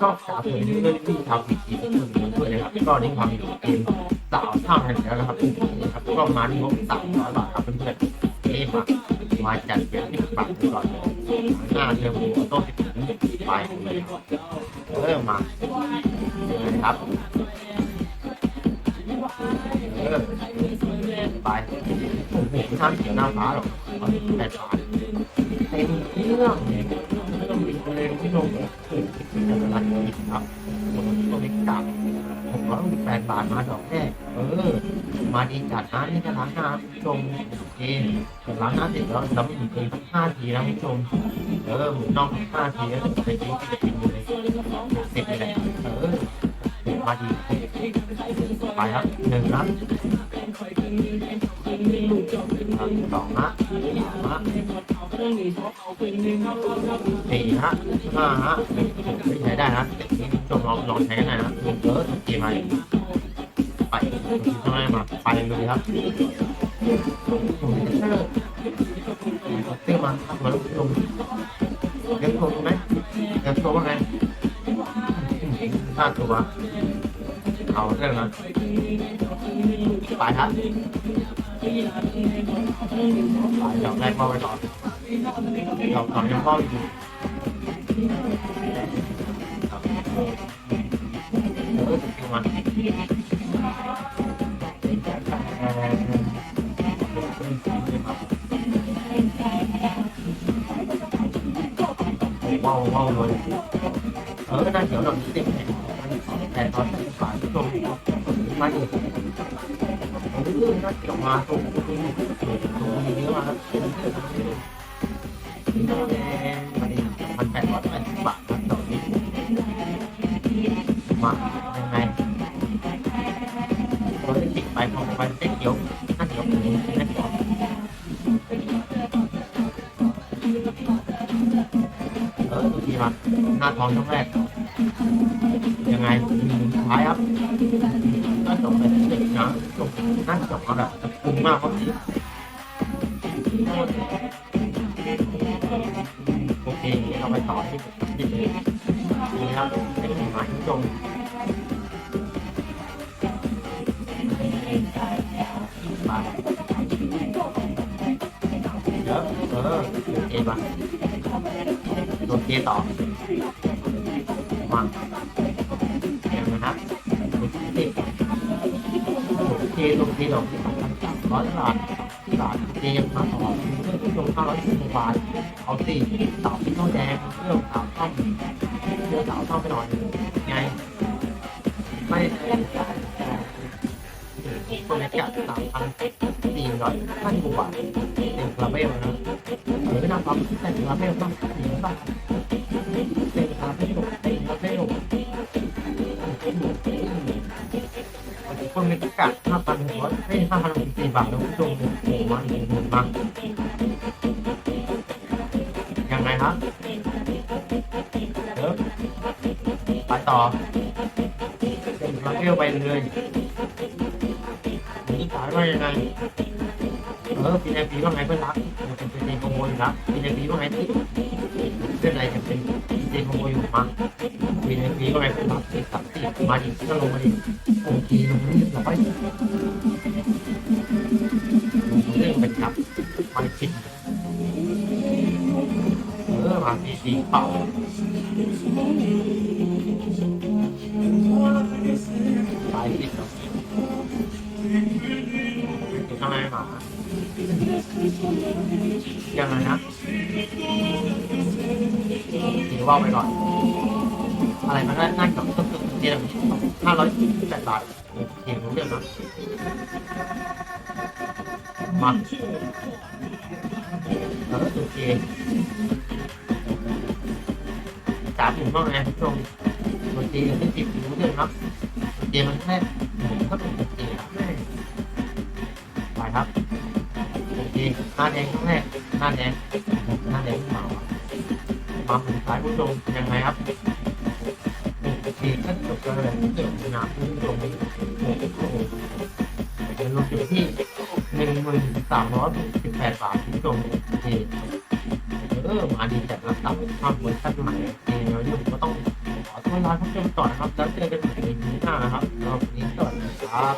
ชอบสาวสวยนี่ด้วยที่ทำผิดอีกคนหนึ่งด้วยนะครับก็นี่ความอยู่เกมสาวท่ากันแล้วนะครับครับก็มาที่งบสามร้อยบาทครับเพื่อนๆเอ๊มามาจัดเก็บที่ปรับก่อนหน้าเทอร์โบออโต้สิบถึงปเลยเออมาครับเออไปโอ้โหท่านเสียหน้าฟ้าหรอกแปดบาเต็มเครื่อง ไม่ต้องบินเลยไม่ต้องจะรันผิดครับผมก็ไม่กลับผมร้อยสิบแปดบาทมาดอกแรกเออ มาดีจัดนะนี่จะล้างหน้าชมโอเคล้างหน้าเสร็จแล้วเราไม่ถึงเกินห้าทีนะผู้ชมเออหมุนนอกห้าทีแล้วไปกินกินเลยสิบเลยเออ มาดีไปครับหนึ่งครับสองฮะสามฮะสี่ฮะห้าฮะไม่ใช้ได้นะผู้ชมลองลองใช้กันได้นะเออเกมมาไปทำไมมาไปเลยครับซื้อมาครับมาลงเลี้ยงตัวไหมเลี้ยงตัวว่าไง ค่าตัว เอาเรื่องนั้นไปครับไปดอกแรกเข้าไปก่อนดอกสองยังเข้าอยู่เออถึงมันว้าวว้าวเลย เออน่าเขียวดอกนี้เต็มเลยแต่ตอนที่ขายตรงมาอีกเออน่าเขียวมาตรงตรงนี้ตรงนี้เยอะมาครับมันแปดร้อยแปดสิบบาทครับดอกนี้มายังไงโอ้ยติดไปพอไปเส้นเขียวน่าเขียว เออดูดีมันหน้าท้องช่องแรก ยังไงสุดท้ายครับน่าจบเป็นเด็กนะจบน่าจบมาแบบคุ้มมากครับโอเคเราไปต่อที่ที่นี่ครับเป็นหมายจงไปเดี๋ยวเออโอเคป่ะ โอเคต่อมันนะครับติดเทลงเทลงที่สองพันสาร้อยบาทบาทเทมมาต่อเพื่อที่ลงห้าร้อยสิบบาทเอาสี่สาวที่เข้าแดงเรื่องสาวช่องเรื่องสาวช่องไปหน่อยไงไม่ คนละจัดสามพันสี่ร้อยห้าสิบบาทเป็นคาราเมลนะหรือน้ำปั๊มแต่คาราเมลต้องสี่บาทเป็นคาราเมลเป็นคาราเมลคนมีประกาศห้าพันหกร้อยให้ห้าพันสี่บาทแล้วผู้ชมโอ้โหมันหมื่นมากยังไงครับเดี๋ยวไปต่อเป็นมาเที่ยวไปเลยายว่ายังไงเออปีในปีว่าไงเพื่อนรักเป็นเป็นเป็นขโมยรักปีในปีว่าไงที่เป็นอะไรเป็นเป็นขโมยอยู่มาปีในปีว่าไงเพื่อนรักติดสับติดมาดิก็ลงมาดิโอเคลงเรียบร้อยลงเรื่องเป็นครับมันคิดเออมาสีสีเป่าไปติดเน ยังไงนะถือว่าไปก่อน อะไรมันก็น่าจะต้องต้องเรียนห้าร้อยแปดบาทเห็นรู้เรื่องนะมาแล้วก็โอเคสามถึงบ้างไงผู้ชมบางทีไม่ติดรู้เรื่องครับเกมมันแค่ก็เป็นเกมแม่ไปครับ โอเคหน้าแดงครั้งแรกหน้าแดงหน้าแดงมามาถึงท้ายผู้ชมยังไงครับมีขั้นตอนอะไรที่เกิดขึ้นนะที่ตรงนี้เป็นลงอยู่ที่หนึ่งหมื่นสามร้อยสิบแปดบาทที่ตรงนี้เออมาดีจัดรับตับความเวอร์ชันใหม่เองแล้วนี่ผมก็ต้องขอเวลาพักเที่ยงต่อนะครับแล้วเจอกันใหม่ในทีหน้านะครับรับวันนี้สวัสดีครับ